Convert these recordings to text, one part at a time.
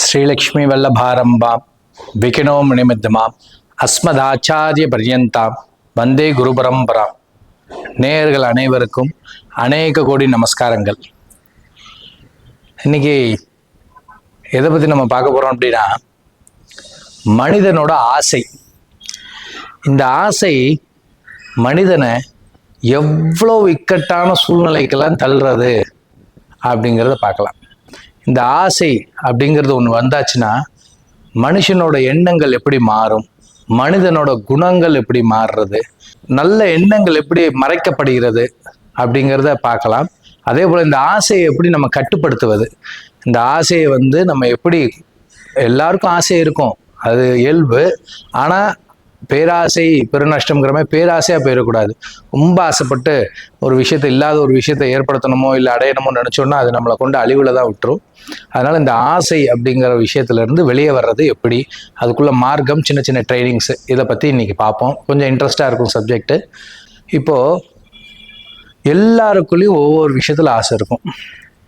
ஸ்ரீலக்ஷ்மி வல்லபாரம்பாம் விகினோ முனிமித்தமாம் அஸ்மதாச்சாரிய பர்யந்தாம் வந்தே குரு பரம்பராம் நேயர்கள் அனைவருக்கும் அநேக கோடி நமஸ்காரங்கள். இன்னைக்கு எதை பற்றி நம்ம பார்க்க போகிறோம் அப்படின்னா மனிதனோட ஆசை. இந்த ஆசை மனிதனை எவ்வளோ இக்கட்டான சூழ்நிலைக்கெல்லாம் தள்ளுறது அப்படிங்கிறத பார்க்கலாம். இந்த ஆசை அப்படிங்கிறது ஒன்று வந்தாச்சுன்னா மனுஷனோட எண்ணங்கள் எப்படி மாறும்? மனிதனோட குணங்கள் எப்படி மாறுறது? நல்ல எண்ணங்கள் எப்படி மறைக்கப்படுகிறது? அப்படிங்கிறத பார்க்கலாம். அதே போல் இந்த ஆசையை எப்படி நம்ம கட்டுப்படுத்துவது? இந்த ஆசையை வந்து நம்ம எப்படி எல்லாருக்கும் ஆசை இருக்கும். அது இயல்பு. ஆனால் பேராசை பெருநஷ்டம்ங்கிற மாதிரி பேராசையாக போயிடக்கூடாது. ரொம்ப ஆசைப்பட்டு ஒரு விஷயத்தை இல்லாத ஒரு விஷயத்தை ஏற்படுத்தணுமோ இல்லை அடையணுமோ நினச்சோன்னா அது நம்மளை கொண்டு அழிவில் தான் விட்டுரும். அதனால் இந்த ஆசை அப்படிங்கிற விஷயத்துலேருந்து வெளியே வர்றது எப்படி? அதுக்குள்ள மார்க்கம் சின்ன சின்ன ட்ரைனிங்ஸு இதை பற்றி இன்றைக்கி பார்ப்போம். கொஞ்சம் இன்ட்ரெஸ்டாக இருக்கும் சப்ஜெக்ட்டு இப்போது எல்லாருக்குள்ளேயும் ஒவ்வொரு விஷயத்தில் ஆசை இருக்கும்.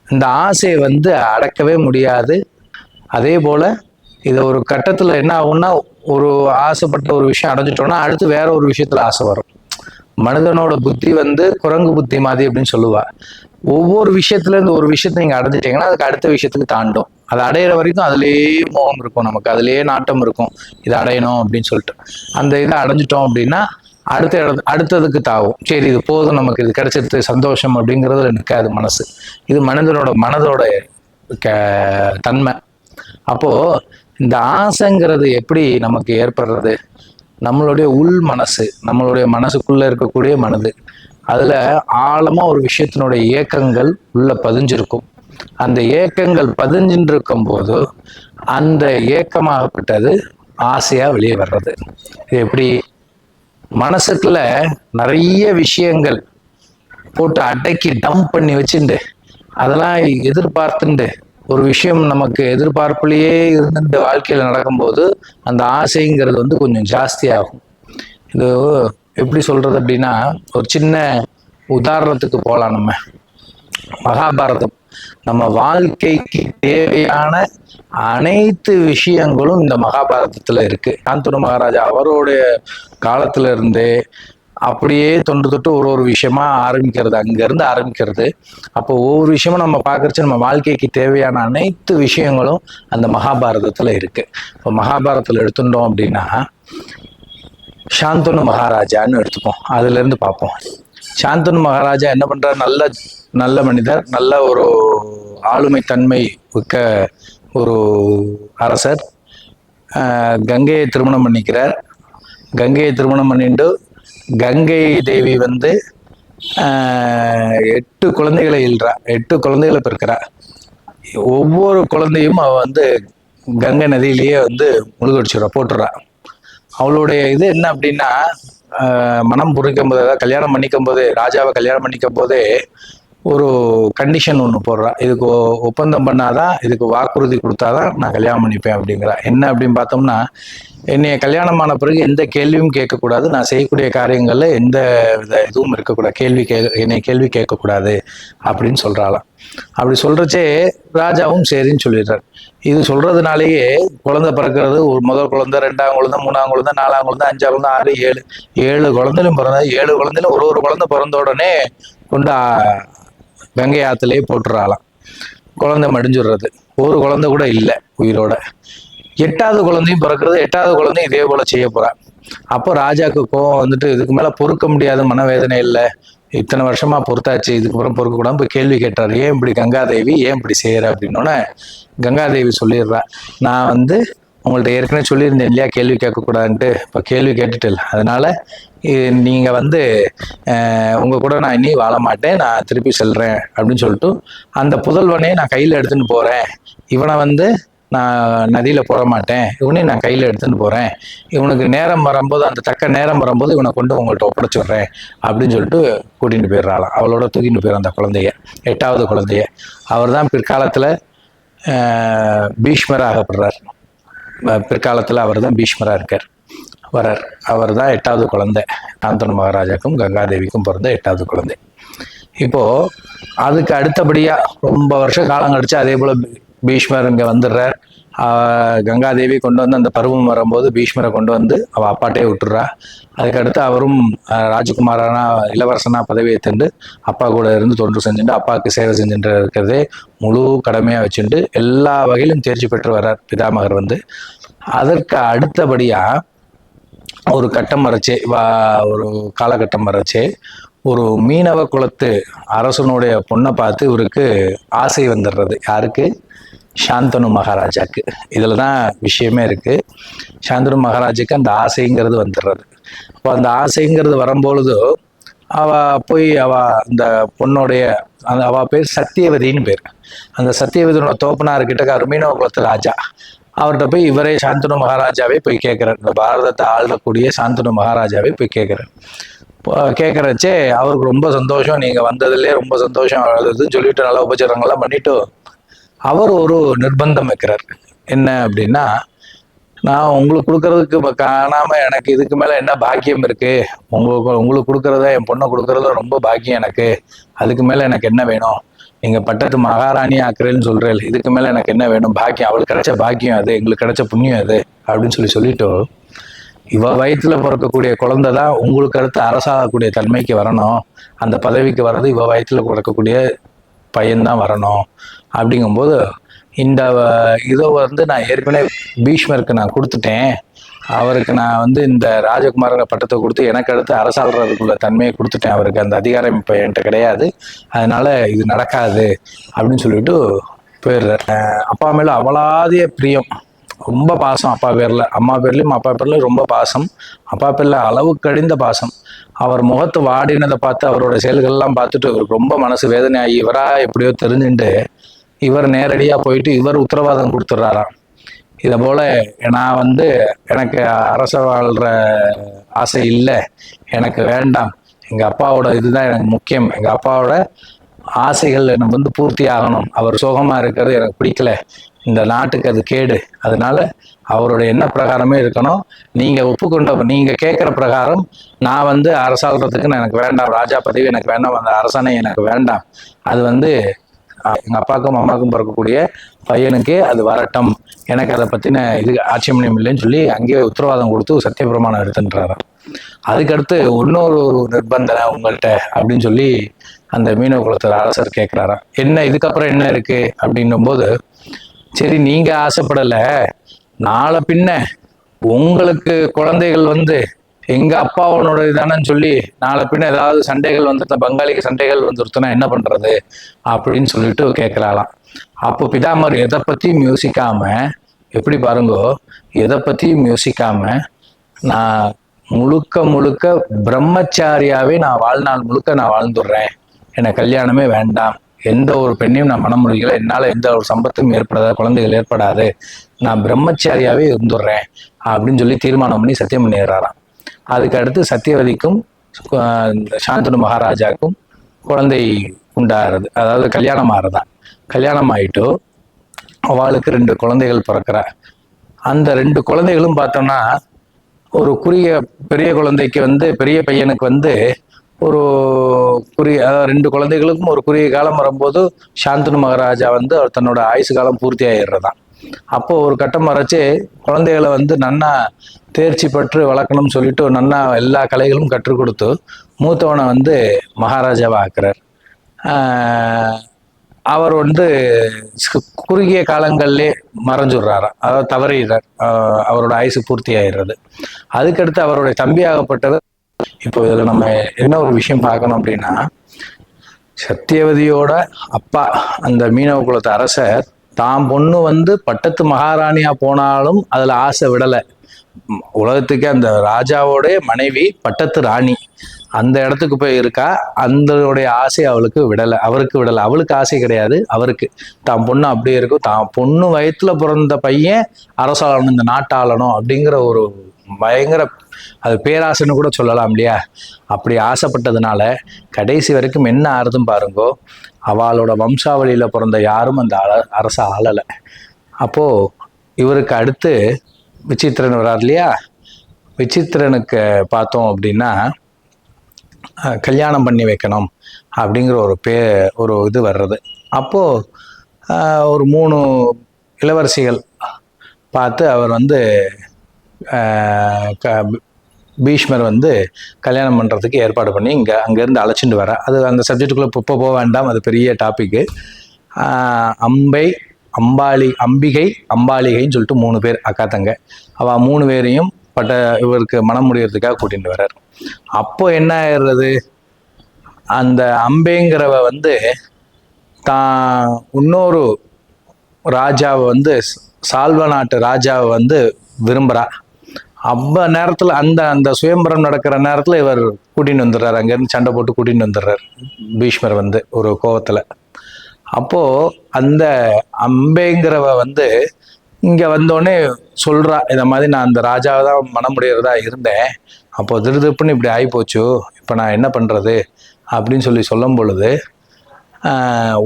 இந்த ஆசையை வந்து அடக்கவே முடியாது. அதே போல் இதை ஒரு கட்டத்தில் என்ன ஆகும்னா ஒரு ஆசைப்பட்ட ஒரு விஷயம் அடைஞ்சிட்டோம்னா அடுத்து வேற ஒரு விஷயத்துல ஆசை வரும். மனிதனோட புத்தி வந்து குரங்கு புத்தி மாதிரி அப்படின்னு சொல்லுவா. ஒவ்வொரு விஷயத்துல இருந்து ஒரு விஷயத்த நீங்க அடைஞ்சிட்டீங்கன்னா அதுக்கு அடுத்த விஷயத்துக்கு தாண்டும். அதை அடையிற வரைக்கும் அதுலேயே மோகம் இருக்கும் நமக்கு. அதுலேயே நாட்டம் இருக்கும். இதை அடையணும் அப்படின்னு சொல்லிட்டு. அந்த இதை அடைஞ்சிட்டோம் அப்படின்னா அடுத்த இடத்து அடுத்ததுக்கு தாவும். சரி இது போதும் நமக்கு. இது கிடைச்சிருது சந்தோஷம் அப்படிங்கிறதுல நிற்காது மனசு. இது மனிதனோட மனதோட க தன்மை. அப்போ இந்த ஆசைங்கிறது எப்படி நமக்கு ஏற்படுறது? நம்மளுடைய உள் மனசு நம்மளுடைய மனசுக்குள்ளே இருக்கக்கூடிய மனது. அதில் ஆழமாக ஒரு விஷயத்தினுடைய இயக்கங்கள் உள்ளே பதிஞ்சிருக்கும். அந்த ஏக்கங்கள் பதிஞ்சின்ருக்கும் போது அந்த ஏக்கமாகப்பட்டது ஆசையாக வெளியே வர்றது. இது எப்படி? மனசுக்குள்ள நிறைய விஷயங்கள் போட்டு அடக்கி டம்ப் பண்ணி வச்சுண்டு அதெல்லாம் எதிர்பார்த்துண்டு ஒரு விஷயம் நமக்கு எதிர்பார்ப்புலேயே இருந்து வாழ்க்கையில் நடக்கும்போது அந்த ஆசைங்கிறது வந்து கொஞ்சம் ஜாஸ்தியாகும். இது எப்படி சொல்றது அப்படின்னா ஒரு சின்ன உதாரணத்துக்கு போகலாம் நம்ம. மகாபாரதம். நம்ம வாழ்க்கைக்கு தேவையான அனைத்து விஷயங்களும் இந்த மகாபாரதத்தில் இருக்கு. சாந்தனு மகாராஜா அவருடைய காலத்துல இருந்தே அப்படியே தொன்று தொட்டு ஒரு ஒரு விஷயமா ஆரம்பிக்கிறது. அங்கேருந்து ஆரம்பிக்கிறது. அப்போ ஒவ்வொரு விஷயமும் நம்ம பார்க்கறச்சு நம்ம வாழ்க்கைக்கு தேவையான அனைத்து விஷயங்களும் அந்த மகாபாரதத்தில் இருக்கு. இப்போ மகாபாரதத்தில் எடுத்துட்டோம் அப்படின்னா சாந்தனு மகாராஜான்னு எடுத்துப்போம். அதுலேருந்து பார்ப்போம். சாந்தனு மகாராஜா என்ன பண்ணுறார் நல்ல நல்ல மனிதர் நல்ல ஒரு ஆளுமை தன்மை மிக்க ஒரு அரசர். கங்கையை திருமணம் பண்ணிக்கிறார். கங்கையை திருமணம் பண்ணிட்டு கங்கை தேவி வந்து எட்டு குழந்தைகளை இல்றா எட்டு குழந்தைகளை பிறக்கிறா ஒவ்வொரு குழந்தையும் அவள் வந்து கங்கை நதியிலேயே வந்து முழுகடிச்சிடுறா போட்டுறா அவளுடைய இது என்ன அப்படின்னா மனம் புரிக்கும் போது அதாவது கல்யாணம் பண்ணிக்கும் போது ராஜாவை கல்யாணம் பண்ணிக்கும் போதே ஒரு கண்டிஷன் ஒன்று போடுறா. இதுக்கு ஒப்பந்தம் பண்ணாதான் இதுக்கு வாக்குறுதி கொடுத்தாதான் நான் கல்யாணம் பண்ணிப்பேன் அப்படிங்கிறா. என்ன அப்படின்னு பார்த்தோம்னா என்னைய கல்யாணமான பிறகு எந்த கேள்வியும் கேட்கக்கூடாது. நான் செய்யக்கூடிய காரியங்களில் எந்த வித இதுவும் இருக்கக்கூடாது. கேள்வி கே என்னை கேள்வி கேட்கக்கூடாது அப்படின்னு சொல்கிறாளாம் அப்படி சொல்றச்சே ராஜாவும் சரின்னு சொல்லிடுறார். இது சொல்றதுனாலேயே குழந்தை பிறக்கிறது ஒரு முதல் குழந்தை ரெண்டாம் குழந்தை மூணாம் குழந்தை நாலாம் குழந்தை அஞ்சாம் குழந்தை ஆறு ஏழு. ஏழு குழந்தையும் பிறந்த ஏழு குழந்தையிலும் ஒரு ஒரு குழந்தை பிறந்த உடனே கொண்டு கங்கை ஆத்துலயே போட்டுறாளாம். குழந்தை மடிஞ்சுடுறது. ஒரு குழந்தை கூட இல்லை உயிரோட. எட்டாவது குழந்தையும் பிறக்கிறது எட்டாவது குழந்தையும் இதே போல செய்ய போகிறான் அப்போ ராஜாக்கு கோவம் வந்துட்டு இதுக்கு மேலே பொறுக்க முடியாத மனவேதனை இல்லை. இத்தனை வருஷமாக பொறுத்தாச்சு இதுக்கப்புறம் பொறுக்க கூடாம போய் கேள்வி கேட்டார். ஏன் இப்படி கங்காதேவி? ஏன் இப்படி செய்கிற அப்படின்னோடனே கங்காதேவி சொல்லிடுறா. நான் வந்து உங்கள்ட்ட ஏற்கனவே சொல்லியிருந்தேன் இல்லையா கேள்வி கேட்கக்கூடாதுன்ட்டு. இப்போ கேள்வி கேட்டுட்டு அதனால் நீங்கள் வந்து உங்கள் கூட நான் இனி வாழ மாட்டேன். நான் திருப்பி செல்கிறேன் அப்படின்னு சொல்லிட்டு அந்த புதல்வனே நான் கையில் எடுத்துன்னு போகிறேன் இவனை வந்து நான் நதியில் போட மாட்டேன். இவனையும் நான் கையில் எடுத்துன்னு போகிறேன் இவனுக்கு நேரம் வரும்போது அந்த தக்க நேரம் வரும்போது இவனை கொண்டு உங்கள்கிட்ட ஒப்படைச்சிடுறேன் அப்படின்னு சொல்லிட்டு கூட்டிகிட்டு போயிடுறாளாம். அவளோட தூக்கிட்டு போயிடும் அந்த குழந்தைய. எட்டாவது குழந்தைய. அவர் தான் பிற்காலத்தில் பீஷ்மர் பீஷ்மராகப்படுறார். பிற்காலத்தில் அவர் தான் பீஷ்மரா இருக்கார். வரார். அவர் தான் எட்டாவது குழந்தை. நாந்தன் மகாராஜாக்கும் கங்காதேவிக்கும் பிறந்த எட்டாவது குழந்தை. இப்போது அதுக்கு அடுத்தபடியாக ரொம்ப வருஷ காலம் கழிச்சு அதே போல் பீஷ்மர் இங்கே வந்துடுறார். கங்காதேவி கொண்டு வந்து அந்த பருவம் வரும்போது பீஷ்மரை கொண்டு வந்து அவள் அப்பாட்டே விட்டுறா. அதுக்கடுத்து அவரும் ராஜகுமாரனா இளவரசனா பதவியை தந்து அப்பா கூட இருந்து தொன்று செஞ்சுட்டு அப்பாவுக்கு சேவை செஞ்சுட்டு இருக்கிறதே முழு கடமையாக வச்சுட்டு எல்லா வகையிலும் தேர்ச்சி பெற்று வர்றார் பிதாமகர் வந்து. அதற்கு அடுத்தபடியாக ஒரு கட்டம் வரைச்சே வா- ஒரு காலகட்டம் வரைச்சே ஒரு மீனவ குலத்து அரசனுடைய பொண்ணை பார்த்து இவருக்கு ஆசை வந்துடுறது. யாருக்கு? சாந்தனு மகாராஜாக்கு. இதில் தான் விஷயமே இருக்குது சாந்தனு மகாராஜாக்கு அந்த ஆசைங்கிறது வந்துடுறது. அப்போ அந்த ஆசைங்கிறது வரும்பொழுது அவ போய் அவ அந்த பொண்ணுடைய அந்த அவ பேர் சத்தியவதின்னு பேர். அந்த சத்தியவதியோட தோப்பனார்கிட்ட ஒரு மீனவ குலத்து ராஜா. அவர்கிட்ட போய் இவரே சாந்தனு மகாராஜாவே போய் கேட்குறார். இந்த பாரதத்தை ஆளக்கூடிய சாந்தனு மகாராஜாவே போய் கேட்குறார். கேட்குறச்சே அவருக்கு ரொம்ப சந்தோஷம். நீங்கள் வந்ததுலேயே ரொம்ப சந்தோஷம். அதுன்னு சொல்லிட்டு நல்ல உபச்சாரங்கள்லாம் பண்ணிவிட்டு அவர் ஒரு நிர்பந்தம் வைக்கிறார். என்ன அப்படின்னா நான் உங்களுக்கு கொடுக்கறதுக்கு இப்ப காணாம எனக்கு இதுக்கு மேல என்ன பாக்கியம் இருக்கு? உங்களுக்கு உங்களுக்கு கொடுக்கறத என் பொண்ணை கொடுக்கறத ரொம்ப பாக்கியம் எனக்கு. அதுக்கு மேல எனக்கு என்ன வேணும்? நீங்க பட்டத்து மகாராணி ஆக்குறேன்னு சொல்றேன். இதுக்கு மேல எனக்கு என்ன வேணும்? பாக்கியம். அவளுக்கு கிடைச்ச பாக்கியம் அது எங்களுக்கு கிடைச்ச புண்ணியம் அது அப்படின்னு சொல்லி சொல்லிட்டு இவ வயிற்றுல பிறக்கக்கூடிய குழந்தை தான் உங்களுக்கு அடுத்து அரசாகக்கூடிய தன்மைக்கு வரணும். அந்த பதவிக்கு வர்றது இவ வயிற்றுல பிறக்கக்கூடிய பையன்தான் வரணும். அப்படிங்கும்போது இந்த இதை வந்து நான் ஏற்கனவே பீஷ்மருக்கு நான் கொடுத்துட்டேன். அவருக்கு நான் வந்து இந்த ராஜகுமார பட்டத்தை கொடுத்து எனக்கு அடுத்து அரசாளுறதுக்குள்ள தன்மையை கொடுத்துட்டேன். அவருக்கு அந்த அதிகாரம் இப்போ என்கிட்ட கிடையாது. அதனால இது நடக்காது அப்படின்னு சொல்லிட்டு போயிடுறேன் அப்பா மேல அவளாதிய பிரியம். ரொம்ப பாசம் அப்பா பேர்ல. அம்மா பேர்லயும் அப்பா பேர்லேயும் ரொம்ப பாசம். அப்பா பேர்ல அளவு கடிந்த பாசம். அவர் முகத்து வாடினதை பார்த்து அவரோட செயல்கள்லாம் பார்த்துட்டு அவருக்கு ரொம்ப மனசு வேதனை ஆகி இவரா எப்படியோ தெரிஞ்சுட்டு இவர் நேரடியாக போயிட்டு இவர் உத்தரவாதம் கொடுத்துட்றாராம் இதை போல் நான் வந்து எனக்கு அரச வாழ்கிற ஆசை இல்லை. எனக்கு வேண்டாம். எங்கள் அப்பாவோட இதுதான் எனக்கு முக்கியம். எங்கள் அப்பாவோட ஆசைகள் எனக்கு வந்து பூர்த்தி ஆகணும். அவர் சோகமாக இருக்கிறது எனக்கு பிடிக்கல. இந்த நாட்டுக்கு அது கேடு. அதனால அவருடைய என்ன பிரகாரமே இருக்கணும். நீங்கள் ஒப்புக்கொண்ட நீங்கள் கேட்குற பிரகாரம் நான் வந்து அரசாள்றதுக்கு எனக்கு வேண்டாம். ராஜா பதவி எனக்கு வேண்டாம். அந்த அரசாணை எனக்கு வேண்டாம். அது வந்து எங்கள் அப்பாவுக்கும் அம்மாவுக்கும் பிறக்கக்கூடிய பையனுக்கு அது வரட்டும். எனக்கு அதை பற்றின இது ஆட்சேபணியம் இல்லைன்னு சொல்லி அங்கேயே உத்தரவாதம் கொடுத்து சத்தியபிரமாணம் எடுத்துன்றாராம். அதுக்கடுத்து இன்னொரு ஒரு நிர்பந்தனை உங்கள்கிட்ட அப்படின்னு சொல்லி அந்த மீனவ குலத்தில் அரசர் கேட்குறாராம் என்ன இதுக்கப்புறம் என்ன இருக்கு? அப்படின்னும் போது சரி நீங்க ஆசைப்படலை. நாளை பின்ன உங்களுக்கு குழந்தைகள் வந்து எங்க அப்பாவோட இதானன்னு சொல்லி நாளை பின்ன ஏதாவது சண்டைகள் வந்து பங்காளிக்கு சண்டைகள் வந்துருச்சுன்னா என்ன பண்றது அப்படின்னு சொல்லிட்டு கேட்கறாளாம். அப்போ பிதாமர் எதை பத்தியும் யோசிக்காம எப்படி பாருங்கோ எதை பத்தியும் யோசிக்காம நான் முழுக்க முழுக்க பிரம்மச்சாரியாவே நான் வாழ்நாள் முழுக்க நான் வாழ்ந்துடுறேன். எனக்கு கல்யாணமே வேண்டாம். எந்த ஒரு பெண்ணையும் நான் மனம் முடியல. என்னால் எந்த ஒரு சம்பத்தும் ஏற்படாத குழந்தைகள் ஏற்படாது. நான் பிரம்மச்சாரியாவே இருந்துடுறேன் அப்படின்னு சொல்லி தீர்மானம் பண்ணி சத்தியம் பண்ணிடுறாராம். அதுக்கு அடுத்து சத்தியவதிக்கும் இந்த சாந்தனு மகாராஜாவுக்கும் குழந்தை உண்டாகிறது. அதாவது கல்யாணம் ஆறுதான் கல்யாணம் ஆகிட்டு அவளுக்கு ரெண்டு குழந்தைகள் பிறக்கிறா. அந்த ரெண்டு குழந்தைகளும் பார்த்தோம்னா ஒரு குறுகிய பெரிய குழந்தைக்கு வந்து பெரிய பையனுக்கு வந்து ஒரு குறுகிய அதாவது ரெண்டு குழந்தைகளுக்கும் ஒரு குறுகிய காலம் வரும்போது சாந்தனு மகாராஜா வந்து அவர் தன்னோட ஆயுசு காலம் பூர்த்தி ஆயிடுறதான். அப்போ ஒரு கட்டம் வரைச்சு குழந்தைகளை வந்து நன்னா தேர்ச்சி பெற்று வளர்க்கணும்னு சொல்லிட்டு நன்னா எல்லா கலைகளும் கற்றுக் கொடுத்து மூத்தவனை வந்து மகாராஜாவாக ஆக்குறார். அவர் வந்து குறுகிய காலங்கள்லே மறைஞ்சுடுறாராம் அதாவது தவறிடுறார். அவரோட ஆயுசு பூர்த்தி ஆயிடுறது. அதுக்கடுத்து அவருடைய தம்பியாகப்பட்டவர் இப்போ இதில் நம்ம என்ன ஒரு விஷயம் பார்க்கணும் அப்படின்னா சத்தியவதியோட அப்பா அந்த மீனவ குலத்து அரசர் தாம் பொண்ணு வந்து பட்டத்து மகாராணியா போனாலும் அதில் ஆசை விடலை. உலகத்துக்கே அந்த ராஜாவோட மனைவி பட்டத்து ராணி அந்த இடத்துக்கு போய் இருக்கா. அந்தனுடைய ஆசை அவளுக்கு விடலை. அவருக்கு விடலை. அவளுக்கு ஆசை கிடையாது. அவருக்கு. தான் பொண்ணு அப்படியே இருக்கும். தான் பொண்ணு வயிற்றுல பிறந்த பையன் அரசாளணும் இந்த நாட்டாளணும் அப்படிங்கிற ஒரு பயங்கர அது பேராசைன்னு கூட சொல்லலாம் இல்லையா? அப்படி ஆசைப்பட்டதுனால கடைசி வரைக்கும் என்ன ஆறுதும் பாருங்கோ. அவளோட வம்சாவளியில பிறந்த யாரும் அந்த அல அரச ஆளலை. அப்போ இவருக்கு அடுத்து விசித்திரன் வரார் இல்லையா? விசித்திரனுக்கு பார்த்தோம் அப்படின்னா கல்யாணம் பண்ணி வைக்கணும் அப்படிங்கிற ஒரு பே ஒரு இது வர்றது. அப்போது ஒரு மூணு இளவரசிகள் பார்த்து அவர் வந்து க- பீஷ்மர் வந்து கல்யாணம் பண்ணுறதுக்கு ஏற்பாடு பண்ணி இங்கே அங்கேருந்து அழைச்சிட்டு வர அது அந்த சப்ஜெக்டுக்குள்ளே இப்போ போக வேண்டாம். அது பெரிய டாப்பிக்கு அம்பை அம்பாளி அம்பிகை அம்பாளிகைன்னு சொல்லிட்டு மூணு பேர் அக்கா தங்க. அவள் மூணு பேரையும் பட்ட இவருக்கு மனம் முடிகிறதுக்காக கூட்டிகிட்டு வர்றார் அப்போ என்ன ஆயிடுறது? அந்த அம்பைங்கிறவ வந்து தான் இன்னொரு ராஜாவை வந்து சால்வ நாட்டு ராஜாவை வந்து விரும்புகிறா அவ்வ நேரத்தில் அந்த அந்த சுயம்பரம் நடக்கிற நேரத்தில் இவர் கூட்டின்னு வந்துடுறாரு. அங்கேருந்து சண்டை போட்டு கூட்டின்னு வந்துடுறாரு. பீஷ்மர் வந்து ஒரு கோவத்தில். அப்போது அந்த அம்பேங்கிறவ வந்து இங்கே வந்தோடனே சொல்கிறா இந்த மாதிரி நான் அந்த ராஜாவை தான் மனமுடையறதா இருந்தேன். அப்போது திருதிப்புன்னு இப்படி ஆகிப்போச்சு இப்போ நான் என்ன பண்ணுறது அப்படின்னு சொல்லி சொல்லும் பொழுது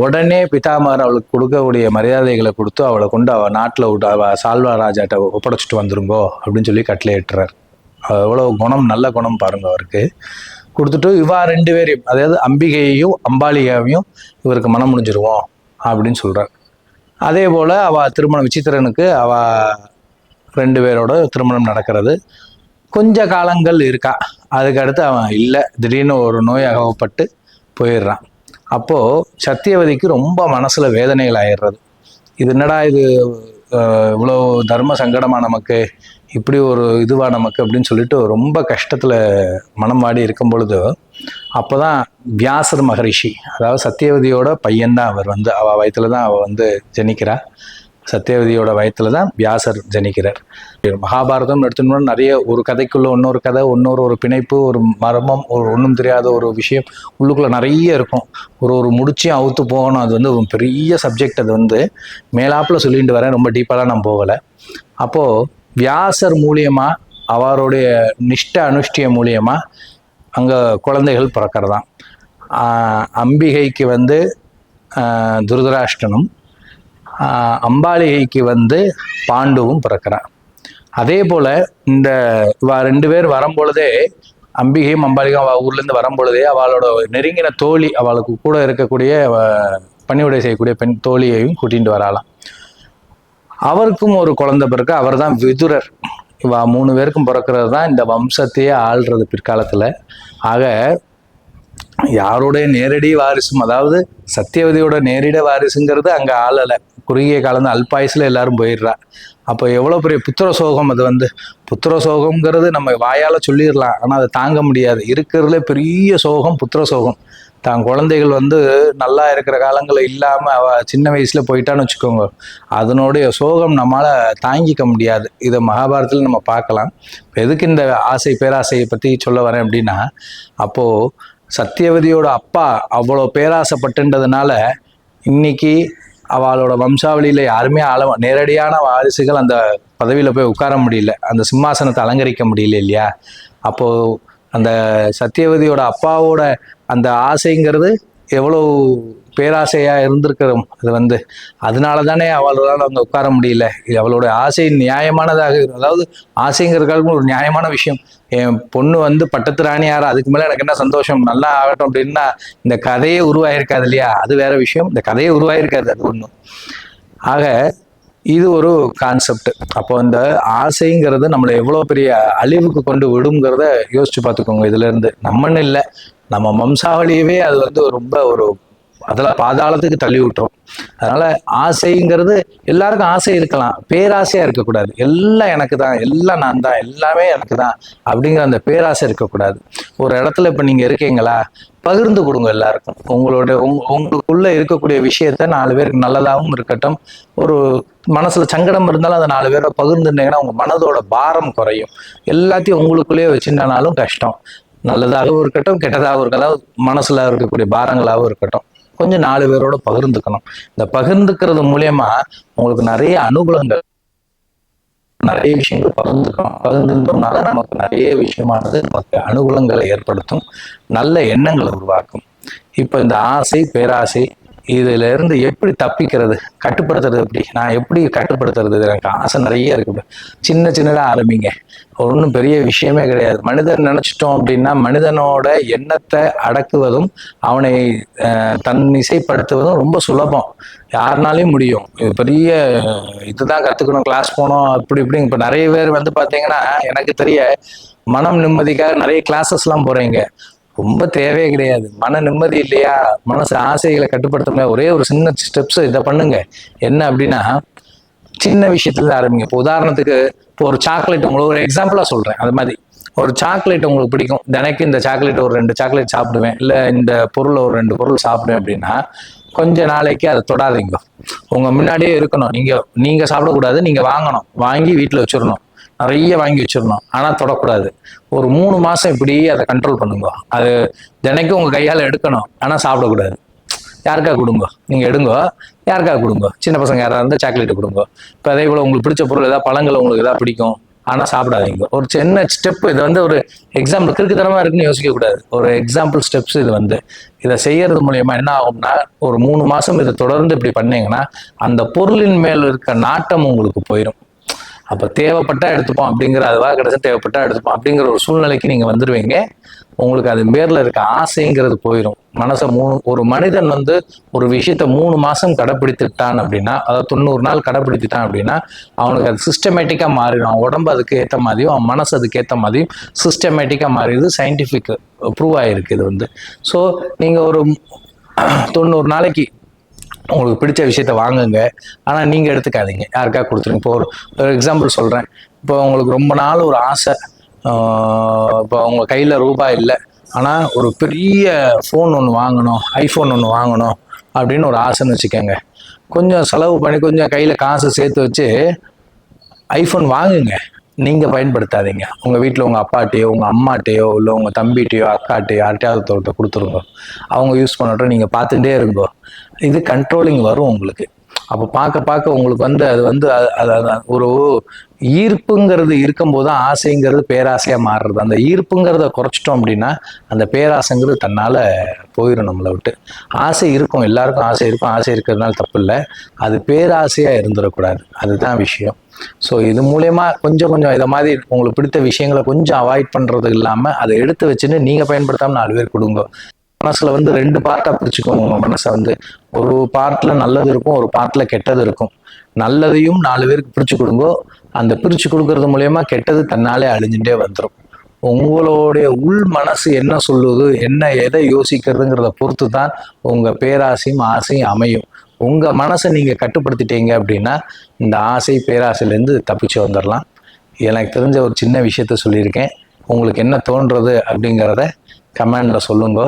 உடனே பிதாமகர் அவளுக்கு கொடுக்கக்கூடிய மரியாதைகளை கொடுத்து அவளை கொண்டு அவள் நாட்டில் விட்டு அவள் சால்வா ராஜாட்ட ஒப்படைச்சிட்டு வந்துருங்கோ அப்படின்னு சொல்லி கட்டளை இட்டுறார். அவ்வளோ குணம் நல்ல குணம் பாருங்க அவருக்கு. கொடுத்துட்டு இவா ரெண்டு பேரையும் அதாவது அம்பிகையையும் அம்பாலிகாவையும் இவருக்கு மனம் முடிஞ்சிருவோம் அப்படின்னு சொல்கிறார் அதே போல் அவள் திருமணம் விசித்திரனுக்கு அவள் ரெண்டு பேரோட திருமணம் நடக்கிறது. கொஞ்ச காலங்கள் இருக்கா அதுக்கு அடுத்து அவன் இல்லை திடீர்னு ஒரு நோய் அகவப்பட்டு போயிடுறான். அப்போது சத்தியவதிக்கு ரொம்ப மனசில் வேதனைகள் ஆயிடுறது. இது என்னடா இது இவ்வளோ தர்ம சங்கடமாக நமக்கு இப்படி ஒரு இதுவா நமக்கு அப்படின்னு சொல்லிட்டு ரொம்ப கஷ்டத்தில் மனம் வாடி இருக்கும் பொழுது அப்போ தான் வியாசர் மகரிஷி அதாவது சத்தியவதியோட பையன்தான் அவர் வந்து. அவள் வயத்தில் தான் அவள் வந்து ஜனிக்கிறா. சத்தியவதியோட வயத்தில் தான் வியாசர் ஜனிக்கிறார். மகாபாரதம் எடுத்துனோம்னா நிறைய ஒரு கதைக்குள்ளே இன்னொரு கதை இன்னொரு ஒரு பிணைப்பு ஒரு மர்மம் ஒரு ஒன்றும் தெரியாத ஒரு விஷயம் உள்ளுக்குள்ளே நிறைய இருக்கும். ஒரு ஒரு முடிச்சியும் அவுத்து போகணும். அது வந்து ஒரு பெரிய சப்ஜெக்ட் அது வந்து. மேலாப்பில் சொல்லிட்டு வரேன். ரொம்ப டீப்பாலாம் நான் போகலை. அப்போது வியாசர் மூலியமா அவருடைய நிஷ்ட அனுஷ்டிய மூலியமா அங்கே குழந்தைகள் பிறக்கிறதாம். அம்பிகைக்கு வந்து துருதராஷ்டனும் அம்பாலிகைக்கு வந்து பாண்டுவும் பிறக்கிறான் அதே போல் இந்த ரெண்டு பேர் வரும்பொழுதே அம்பிகையும் அம்பாலிகையும் அவள் ஊர்லேருந்து வரும்பொழுதே அவளோட நெருங்கின தோழி அவளுக்கு கூட இருக்கக்கூடிய பணிவுடை செய்யக்கூடிய பெண் தோழியையும் கூட்டிகிட்டு வராலாம் அவருக்கும் ஒரு குழந்தை பிறகு அவர் தான் விதுரர். இவா மூணு பேருக்கும் பிறக்கிறது தான் இந்த வம்சத்தையே ஆள்றது பிற்காலத்தில். ஆக யாருடைய நேரடி வாரிசும் அதாவது சத்தியவதியோட நேரடி வாரிசுங்கிறது அங்கே ஆளலை. குறுகிய காலம் தான் அல்பாயுசில் எல்லாரும் போயிடுறா. அப்போ எவ்வளோ பெரிய புத்திர சோகம் அது வந்து. புத்திர சோகம்ங்கிறது நம்ம வாயால் சொல்லிடலாம் ஆனால் அதை தாங்க முடியாது. இருக்கிறதுல பெரிய சோகம் புத்திர சோகம். தான் குழந்தைகள் வந்து நல்லா இருக்கிற காலங்களில் இல்லாமல் அவ சின்ன வயசில் போயிட்டான்னு வச்சுக்கோங்க. அதனுடைய சோகம் நம்மளால் தாங்கிக்க முடியாது. இதை மகாபாரதத்தில் நம்ம பார்க்கலாம். எதுக்கு இந்த ஆசை பேராசையை பற்றி சொல்ல வரேன் அப்படின்னா அப்போது சத்தியவதியோட அப்பா அவ்வளோ பேராசைப்பட்டுன்றதுனால இன்னைக்கு அவளோட வம்சாவளியில் யாருமே அளவ நேரடியான வாரிசுகள் அந்த பதவியில் போய் உட்கார முடியல. அந்த சிம்மாசனத்தை அலங்கரிக்க முடியல இல்லையா? அப்போது அந்த சத்தியவதியோட அப்பாவோட அந்த ஆசைங்கிறது எவ்வளோ பேராசையா இருந்திருக்கிறோம். அது வந்து அதனால தானே அவளால் அங்கே உட்கார முடியல. இது அவளோட ஆசை நியாயமானதாக அதாவது ஆசைங்கிறதுக்காக ஒரு நியாயமான விஷயம். என் பொண்ணு வந்து பட்டத்து ராணியாரா அதுக்கு மேலே எனக்கு என்ன சந்தோஷம்? நல்லா ஆகட்டும் அப்படின்னா இந்த கதையே உருவாயிருக்காது இல்லையா? அது வேற விஷயம். இந்த கதையே உருவாயிருக்காது அது ஒன்றும் ஆக இது ஒரு கான்செப்ட் அப்போ இந்த ஆசைங்கிறது நம்மளை எவ்வளோ பெரிய அழிவுக்கு கொண்டு விடுங்கிறத யோசிச்சு பார்த்துக்கோங்க. இதுல இருந்து நம்மன்னு இல்லை நம்ம வம்சாவளியவே அது வந்து ரொம்ப ஒரு அதெல்லாம் பாதாளத்துக்கு தள்ளி விட்டுரும் அதனால ஆசைங்கிறது எல்லாருக்கும் ஆசை இருக்கலாம். பேராசையா இருக்கக்கூடாது. எல்லாம் எனக்கு தான் எல்லாம் நான் தான் எல்லாமே எனக்கு தான் அப்படிங்கிற அந்த பேராசை இருக்கக்கூடாது. ஒரு இடத்துல இப்போ நீங்க இருக்கீங்களா பகிர்ந்து கொடுங்க எல்லாருக்கும். உங்களோட உங் உங்களுக்குள்ள இருக்கக்கூடிய விஷயத்த நாலு பேருக்கு நல்லதாகவும் இருக்கட்டும். ஒரு மனசுல சங்கடம் இருந்தாலும் அதை நாலு பேரை பகிர்ந்துட்டீங்கன்னா உங்க மனதோட பாரம் குறையும். எல்லாத்தையும் உங்களுக்குள்ளேயே வச்சுருந்தனாலும் கஷ்டம். நல்லதாகவும் இருக்கட்டும் கெட்டதாகவும் இருக்கட்டும். மனசுல இருக்கக்கூடிய பாரங்களாகவும் இருக்கட்டும். கொஞ்சம் நாலு பேரோட பகிர்ந்துக்கணும். இந்த பகிர்ந்துக்கிறது மூலியமா உங்களுக்கு நிறைய அனுகூலங்கள் நிறைய விஷயங்கள் பகிர்ந்துக்கணும். பகிர்ந்துட்டோம்னால நமக்கு நிறைய விஷயமானது நமக்கு அனுகூலங்களை ஏற்படுத்தும் நல்ல எண்ணங்களை உருவாக்கும். இப்போ இந்த ஆசை பேராசை இதுல இருந்து எப்படி தப்பிக்கிறது? கட்டுப்படுத்துறது எப்படி? நான் எப்படி கட்டுப்படுத்துறது எனக்கு ஆசை நிறைய இருக்கு சின்ன சின்னதா ஆரம்பிங்க. ஒன்றும் பெரிய விஷயமே கிடையாது. மனிதன் நினைச்சிட்டோம் அப்படின்னா மனிதனோட எண்ணத்தை அடக்குவதும் அவனை அஹ், தன் இசைப்படுத்துவதும் ரொம்ப சுலபம். யாருனாலையும் முடியும். இது பெரிய இதுதான் கற்றுக்கணும் கிளாஸ் போனோம் அப்படி இப்படி இப்போ நிறைய பேர் வந்து பார்த்தீங்கன்னா எனக்கு தெரிய மனம் நிம்மதிக்காக நிறைய கிளாஸஸ்லாம் போகிறீங்க ரொம்ப தேவையே கிடையாது. மன நிம்மதி இல்லையா? மனசு ஆசைகளை கட்டுப்படுத்த முடியாது ஒரே ஒரு சின்ன ஸ்டெப்ஸ் இதை பண்ணுங்க. என்ன அப்படின்னா சின்ன விஷயத்துல ஆரம்பிங்க. இப்போ உதாரணத்துக்கு இப்போ ஒரு சாக்லேட் உங்களுக்கு ஒரு எக்ஸாம்பிளா சொல்றேன். அது மாதிரி. ஒரு சாக்லேட் உங்களுக்கு பிடிக்கும். தினைக்கு இந்த சாக்லேட் ஒரு ரெண்டு சாக்லேட் சாப்பிடுவேன். இல்லை இந்த பொருளை ஒரு ரெண்டு பொருள் சாப்பிடுவேன் அப்படின்னா கொஞ்ச நாளைக்கு அதை தொடாதீங்க. உங்க முன்னாடியே இருக்கணும். நீங்க நீங்க சாப்பிடக்கூடாது. நீங்க வாங்கணும். வாங்கி வீட்டில் வச்சிடணும். நிறைய வாங்கி வச்சிடணும். ஆனால் தொடக்கூடாது. ஒரு மூணு மாதம் இப்படி அதை கண்ட்ரோல் பண்ணுங்க. அது தினைக்கும் உங்கள் கையால் எடுக்கணும். ஆனால் சாப்பிடக்கூடாது. யாருக்கா கொடுங்க? நீங்கள் எடுங்க. யாருக்கா கொடுங்க? சின்ன பசங்க யாராவது இருந்தால் சாக்லேட் கொடுங்க. இப்போ அதே போல் உங்களுக்கு பிடிச்ச பொருள் ஏதாவது பழங்கள் உங்களுக்கு எதாவது பிடிக்கும். ஆனால் சாப்பிடாதீங்க. ஒரு சின்ன ஸ்டெப் இது வந்து ஒரு எக்ஸாம்பிள் கிறுக்குத்தனமாக இருக்குன்னு யோசிக்கக்கூடாது. ஒரு எக்ஸாம்பிள் ஸ்டெப்ஸ் இது வந்து. இதை செய்யறது மூலயமா என்ன ஆகும்னா ஒரு மூணு மாதம் இதை தொடர்ந்து இப்படி பண்ணீங்கன்னா அந்த பொருளின் மேல் இருக்க நாட்டம் உங்களுக்கு போயிடும் அப்போ தேவைப்பட்டா எடுத்துப்போம் அப்படிங்கிற அதுவா கிடைச்சா தேவைப்பட்டா எடுத்துப்போம் அப்படிங்கிற ஒரு சூழ்நிலைக்கு நீங்கள் வந்துடுவீங்க உங்களுக்கு அது மேரில் இருக்க ஆசைங்கிறது போயிடும் மனசை மூணு ஒரு மனிதன் வந்து ஒரு விஷயத்த மூணு மாசம் கடைப்பிடித்துட்டான் அப்படின்னா அதாவது தொண்ணூறு நாள் கடைப்பிடித்துட்டான் அப்படின்னா அவனுக்கு அது சிஸ்டமேட்டிக்காக மாறிடும். அவன் உடம்பு அதுக்கு ஏற்ற மாதிரியும் அவன் மனசு அதுக்கு ஏற்ற மாதிரியும் சிஸ்டமேட்டிக்காக மாறிடுது சயின்டிஃபிக் ப்ரூவ் ஆயிருக்கு இது வந்து. ஸோ நீங்கள் ஒரு தொண்ணூறு நாளைக்கு உங்களுக்கு பிடிச்ச விஷயத்த வாங்குங்க. ஆனால் நீங்கள் எடுத்துக்காதீங்க. யாருக்கா கொடுத்துருங்க. இப்போ ஒரு ஒரு எக்ஸாம்பிள் சொல்கிறேன் இப்போ உங்களுக்கு ரொம்ப நாள் ஒரு ஆசை இப்போ உங்கள் கையில் ரூபாய் இல்லை. ஆனால் ஒரு பெரிய ஃபோன் ஒன்று வாங்கணும் ஐஃபோன் ஒன்று வாங்கணும் அப்படின்னு ஒரு ஆசைன்னு வச்சுக்கோங்க. கொஞ்சம் செலவு பண்ணி கொஞ்சம் கையில் காசு சேர்த்து வச்சு ஐஃபோன் வாங்குங்க. நீங்கள் பயன்படுத்தாதீங்க. உங்கள் வீட்டில் உங்கள் அப்பாட்டையோ உங்கள் அம்மாட்டையோ இல்லை உங்கள் தம்பிகிட்டையோ அக்காட்டையோ யார்ட்டையாவது ஒருத்தர்ட்ட கொடுத்துருங்க. அவங்க யூஸ் பண்ணட்டும். நீங்கள் பார்த்துட்டே இருங்கோ. இது கண்ட்ரோலிங் வரும் உங்களுக்கு. அப்போ பார்க்க பார்க்க உங்களுக்கு வந்து அது வந்து அது- ஒரு ஈர்ப்புங்கிறது இருக்கும்போது தான் ஆசைங்கிறது பேராசையாக மாறுறது. அந்த ஈர்ப்புங்கிறத குறைச்சிட்டோம் அப்படின்னா அந்த பேராசைங்கிறது தன்னால் போயிடும் நம்மளை விட்டு. ஆசை இருக்கும். எல்லாருக்கும் ஆசை இருக்கும். ஆசை இருக்கிறதுனால தப்பு இல்லை. அது பேராசையாக இருந்துடக்கூடாது. அதுதான் விஷயம். ஸோ இது மூலயமா கொஞ்சம் கொஞ்சம் இதை மாதிரி உங்களுக்கு பிடித்த விஷயங்களை கொஞ்சம் அவாய்ட் பண்ணுறது இல்லாமல் அதை எடுத்து வச்சுன்னு நீங்கள் பயன்படுத்தாமல் நாலு பேர் கொடுங்க. மனசுல வந்து ரெண்டு பார்ட்டா பிரிச்சுக்கோங்க உங்க மனசை வந்து ஒரு பார்ட்ல நல்லது இருக்கும் ஒரு பார்ட்ல கெட்டது இருக்கும். நல்லதையும் நாலு பேருக்கு பிரிச்சு கொடுங்கோ. அந்த பிரிச்சு கொடுக்கறது மூலயமா கெட்டது தன்னாலே அழிஞ்சுட்டே வந்துடும் உங்களுடைய உள் மனசு என்ன சொல்லுது என்ன எதை யோசிக்கிறதுங்கிறத பொறுத்து தான் உங்கள் பேராசையும் ஆசையும் அமையும். உங்கள் மனசை நீங்கள் கட்டுப்படுத்திட்டீங்க அப்படின்னா இந்த ஆசை பேராசையிலேருந்து தப்பிச்சு வந்துடலாம் எனக்கு தெரிஞ்ச ஒரு சின்ன விஷயத்த சொல்லியிருக்கேன். உங்களுக்கு என்ன தோன்றது அப்படிங்கிறத கமெண்டில் சொல்லுங்க.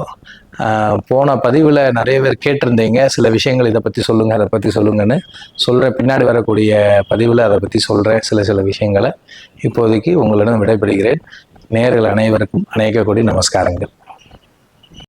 போன பதிவில் நிறைய பேர் கேட்டிருந்தீங்க. சில விஷயங்கள் இதை பற்றி சொல்லுங்கள் அதை பற்றி சொல்லுங்கன்னு. சொல்கிற பின்னாடி வரக்கூடிய பதிவில் அதை பற்றி சொல்கிறேன் சில சில விஷயங்களை. இப்போதைக்கு உங்களிடம் விடைபெறுகிறேன். நேர்கள் அனைவருக்கும் அநேக கோடி நமஸ்காரங்கள்.